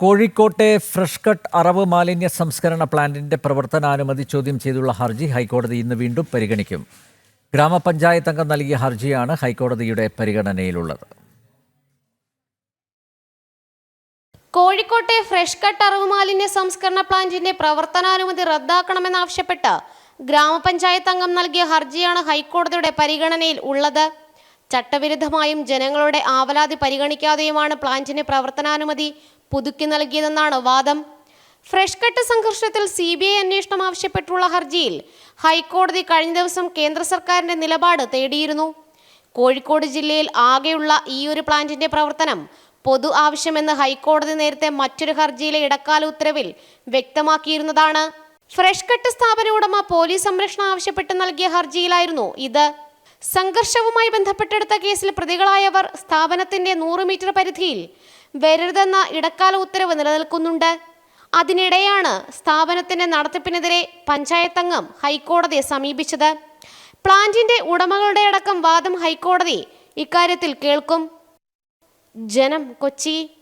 കോഴിക്കോട്ടെ fresh cut അറവ് മാലിന്യ സംസ്കരണ പ്ലാന്റിന്റെ പ്രവർത്തനാനുമതി ചോദ്യം ചെയ്തുള്ള ഹർജി ഹൈക്കോടതി ഇന്ന് വീണ്ടും പരിഗണിക്കും. ഗ്രാമപഞ്ചായത്ത് അംഗം നൽകിയ ഹർജിയാണ് ഹൈക്കോടതിയുടെ പരിഗണനയിലുള്ളത്. കോഴിക്കോട്ടെ ഫ്രഷ് കട്ട് അറവ് മാലിന്യ സംസ്കരണ പ്ലാന്റിന്റെ പ്രവർത്തനാനുമതി റദ്ദാക്കണമെന്നാവശ്യപ്പെട്ട് ഗ്രാമപഞ്ചായത്ത് അംഗം നൽകിയ ഹർജിയാണ് ഹൈക്കോടതിയുടെ പരിഗണനയിൽ ഉള്ളത്. ചട്ടവിരുദ്ധമായും ജനങ്ങളുടെ ആവലാതി പരിഗണിക്കാതെയുമാണ് പ്ലാന്റിന് പ്രവർത്തനാനുമതി പുതുക്കി നൽകിയതെന്നാണ് വാദം. ഫ്രഷ് കട്ട് സംഘർഷത്തിൽ സി ബി ഐ അന്വേഷണം ആവശ്യപ്പെട്ടുള്ള ഹർജിയിൽ ഹൈക്കോടതി കഴിഞ്ഞ ദിവസം കേന്ദ്ര സർക്കാരിന്റെ നിലപാട് തേടിയിരുന്നു. കോഴിക്കോട് ജില്ലയിൽ ആകെയുള്ള ഈ ഒരു പ്ലാന്റിന്റെ പ്രവർത്തനം പൊതു ആവശ്യമെന്ന് ഹൈക്കോടതി നേരത്തെ മറ്റൊരു ഹർജിയിലെ ഇടക്കാല ഉത്തരവിൽ വ്യക്തമാക്കിയിരുന്നതാണ്. ഫ്രഷ് കട്ട് സ്ഥാപന ഉടമ പോലീസ് സംരക്ഷണം ആവശ്യപ്പെട്ട് നൽകിയ ഹർജിയിലായിരുന്നു ഇത്. സംഘർഷവുമായി ബന്ധപ്പെട്ടെടുത്ത കേസിൽ പ്രതികളായവർ സ്ഥാപനത്തിന്റെ നൂറ് മീറ്റർ പരിധിയിൽ വരരുതെന്ന ഇടക്കാല ഉത്തരവ് നിലനിൽക്കുന്നുണ്ട്. അതിനിടെയാണ് സ്ഥാപനത്തിന്റെ നടത്തിപ്പിനെതിരെ പഞ്ചായത്തംഗം ഹൈക്കോടതിയെ സമീപിച്ചത്. പ്ലാന്റിന്റെ ഉടമകളുടെ അടക്കം വാദം ഹൈക്കോടതി ഇക്കാര്യത്തിൽ കേൾക്കും. ജനം കൊച്ചി.